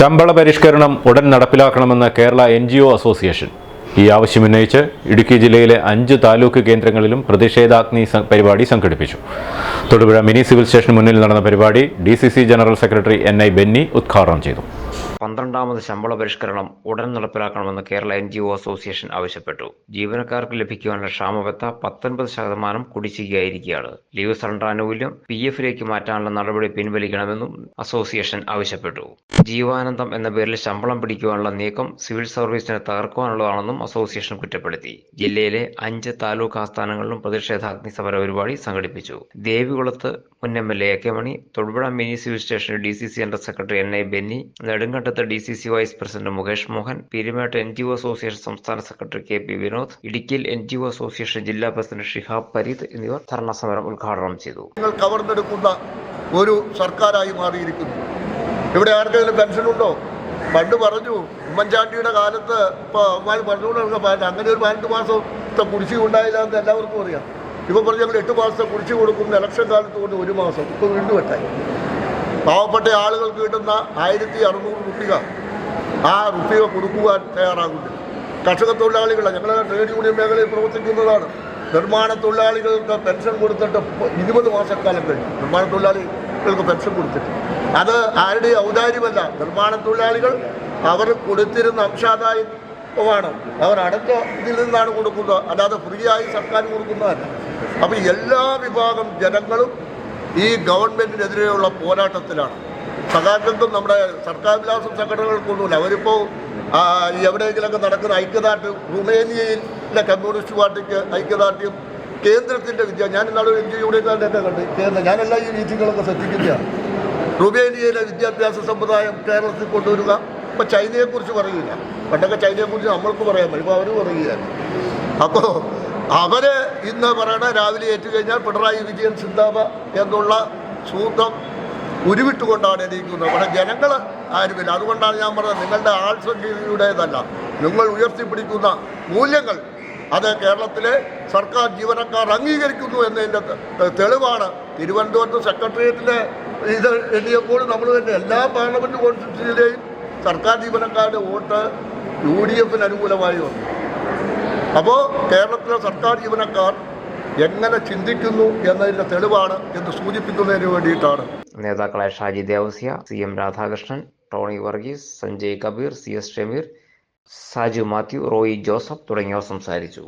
ശമ്പള പരിഷ്കരണം ഉടൻ നടപ്പിലാക്കണമെന്ന് Kerala N G O association. ഈ ആവശ്യമുന്നയിച്ച് ഇടുക്കി ജില്ലയിലെ അഞ്ച് താലൂക്ക് കേന്ദ്രങ്ങളിലും പ്രതിഷേധാഗ്നി പരിപാടി സംഘടിപ്പിച്ചു. തൊടുപുഴ മിനി സിവിൽ സ്റ്റേഷന് മുന്നിൽ നടന്ന പരിപാടി D general secretary N I Benny ഉദ്ഘാടനം ചെയ്തു. പന്ത്രണ്ടാമത് ശമ്പള പരിഷ്കരണം ഉടൻ നടപ്പിലാക്കണമെന്ന് Kerala N G O association ആവശ്യപ്പെട്ടു. ജീവനക്കാർക്ക് ലഭിക്കുവാനുള്ള ക്ഷാമബത്ത പത്തൊൻപത് ശതമാനം കുടിശ്ശികയായിരിക്കുകയാണ്. ലീവ് സറണ്ടർ ആനുകൂല്യം പി എഫിലേക്ക് മാറ്റാനുള്ള നടപടി പിൻവലിക്കണമെന്നും അസോസിയേഷൻ ആവശ്യപ്പെട്ടു. ജീവാനന്ദം എന്ന പേരിൽ ശമ്പളം പിടിക്കുവാനുള്ള നീക്കം സിവിൽ സർവീസിനെ തകർക്കുവാനുള്ളതാണെന്നും അസോസിയേഷൻ കുറ്റപ്പെടുത്തി. ജില്ലയിലെ അഞ്ച് താലൂക്ക് ആസ്ഥാനങ്ങളിലും പ്രതിഷേധാഗ്നി സമര പരിപാടി സംഘടിപ്പിച്ചു. ദേവികുളത്ത് മുൻ M L A K Mani Thodupuzha mini civil station D C C secretary N I Benny നെടുങ്കണ്ടത്ത് D C C vice president Mukesh Mohan പീരുമേട്ട് N G O association സംസ്ഥാന സെക്രട്ടറി കെ പി വിനോദ് ഇടുക്കിയിൽ എൻ ജി ഒ അസോസിയേഷൻ ജില്ലാ president Shihab Pareed എന്നിവർ ധർണ സമരം ഉദ്ഘാടനം ചെയ്തു. നിങ്ങൾ കവർന്നെടുക്കുന്ന ഒരു സർക്കാരായി മാറിയിരിക്കുന്നു. ഇവിടെ ആർക്കെങ്കിലും പെൻഷൻ ഉണ്ടോ? പണ്ട് പറഞ്ഞു ഉമ്മൻചാണ്ടിയുടെ കാലത്ത് ഇപ്പോൾ അമ്മാർ പറഞ്ഞുകൊണ്ട് അങ്ങനെ ഒരു പതിനെട്ട് മാസത്തെ കുടിശ്ശി ഉണ്ടായില്ല എന്ന് എല്ലാവർക്കും അറിയാം. ഇപ്പോൾ പറഞ്ഞു ഞങ്ങൾ എട്ട് മാസത്തെ കുടിശ്ശി കൊടുക്കുന്നു ഇലക്ഷൻ കാലത്ത് കൊണ്ട് ഒരു മാസം ഇപ്പോൾ വീണ്ടും എട്ടായി. പാവപ്പെട്ട ആളുകൾക്ക് കിട്ടുന്ന ആയിരത്തി അറുന്നൂറ് റുപ്പിക ആ റുപ്പിക കൊടുക്കുവാൻ തയ്യാറാകുന്നു. കർഷക തൊഴിലാളികളെ ഞങ്ങൾ ട്രേഡ് യൂണിയൻ മേഖലയിൽ പ്രവർത്തിക്കുന്നതാണ്. നിർമ്മാണ തൊഴിലാളികൾക്ക് പെൻഷൻ കൊടുത്തിട്ട് ഇരുപത് മാസക്കാലം കഴിഞ്ഞു. നിർമ്മാണ തൊഴിലാളികൾക്ക് പെൻഷൻ കൊടുത്തിട്ട്. അത് ആരുടെയും ഔദാര്യമല്ല. നിർമ്മാണ തൊഴിലാളികൾ അവർ കൊടുത്തിരുന്ന അംശാദായമാണ്. അവർ അടുത്ത ഇതിൽ നിന്നാണ് കൊടുക്കുന്നത്. അല്ലാതെ ഫ്രീ ആയി സർക്കാർ കൊടുക്കുന്നതല്ല. അപ്പോൾ എല്ലാ വിഭാഗം ജനങ്ങളും ഈ ഗവൺമെന്റിനെതിരെയുള്ള പോരാട്ടത്തിലാണ്. സഖാക്കൾക്കും നമ്മുടെ സർക്കാർ വിലാസം സംഘടനകൾക്കൊന്നുമില്ല അവരിപ്പോൾ എവിടെയെങ്കിലൊക്കെ നടക്കുന്ന ഐക്യദാർഢ്യം റുമേനിയയിലെ കമ്മ്യൂണിസ്റ്റ് പാർട്ടിക്ക് ഐക്യദാർഢ്യം കേന്ദ്രത്തിന്റെ വിദ്യ ഞാൻ ഇന്നാളും എൻ ജി ഒക്കെ കണ്ട് കേന്ദ്രം ഞാനെല്ലാം ഈ മീറ്റിങ്ങുകളൊക്കെ ശ്രദ്ധിക്കുന്നതാണ് റുമേനിയയിലെ വിദ്യാഭ്യാസ സമ്പ്രദായം കേരളത്തിൽ കൊണ്ടുവരിക ഇപ്പം ചൈനയെക്കുറിച്ച് പറയില്ല പണ്ടൊക്കെ ചൈനയെക്കുറിച്ച് നമ്മൾക്ക് പറയാൻ പറ്റും ഇപ്പോൾ അവർ പറയുകയാണ്. അപ്പോൾ അവർ ഇന്ന് പറയണ രാവിലെ ഏറ്റുകഴിഞ്ഞാൽ പിണറായി വിജയൻ സിന്താബ എന്നുള്ള സൂത്രം ഉരുവിട്ടുകൊണ്ടാണ് എണീക്കുന്നത്. അവിടെ ജനങ്ങൾ ആരുമില്ല. അതുകൊണ്ടാണ് ഞാൻ പറഞ്ഞത് നിങ്ങളുടെ ആൾസംഖ്യയുടേതല്ല. നിങ്ങൾ ഉയർത്തിപ്പിടിക്കുന്ന മൂല്യങ്ങൾ അത് കേരളത്തിലെ സർക്കാർ ജീവനക്കാർ അംഗീകരിക്കുന്നു എന്നതിന്റെ തെളിവാണ്. തിരുവനന്തപുരത്ത് സെക്രട്ടേറിയറ്റിലെ ഇത് എണ്ണിയപ്പോൾ നമ്മൾ തന്നെ എല്ലാ പാർലമെന്റ് കോൺസ്റ്റിറ്റ്യൂഷനിലെയും സർക്കാർ ജീവനക്കാരുടെ വോട്ട് യു ഡി എഫിന് അനുകൂലമായി വന്നു. അപ്പോൾ കേരളത്തിലെ സർക്കാർ ജീവനക്കാർ എങ്ങനെ ചിന്തിക്കുന്നു എന്നതിന്റെ തെളിവാണ് എന്ന് സൂചിപ്പിക്കുന്നതിന് വേണ്ടിയിട്ടാണ്. നേതാക്കളായ Shaji Devasya C M Radhakrishnan Tony Varghese Sanjay Kabeer C S Shameer Saju Mathew Roy Joseph തുടങ്ങിയവർ സംസാരിച്ചു.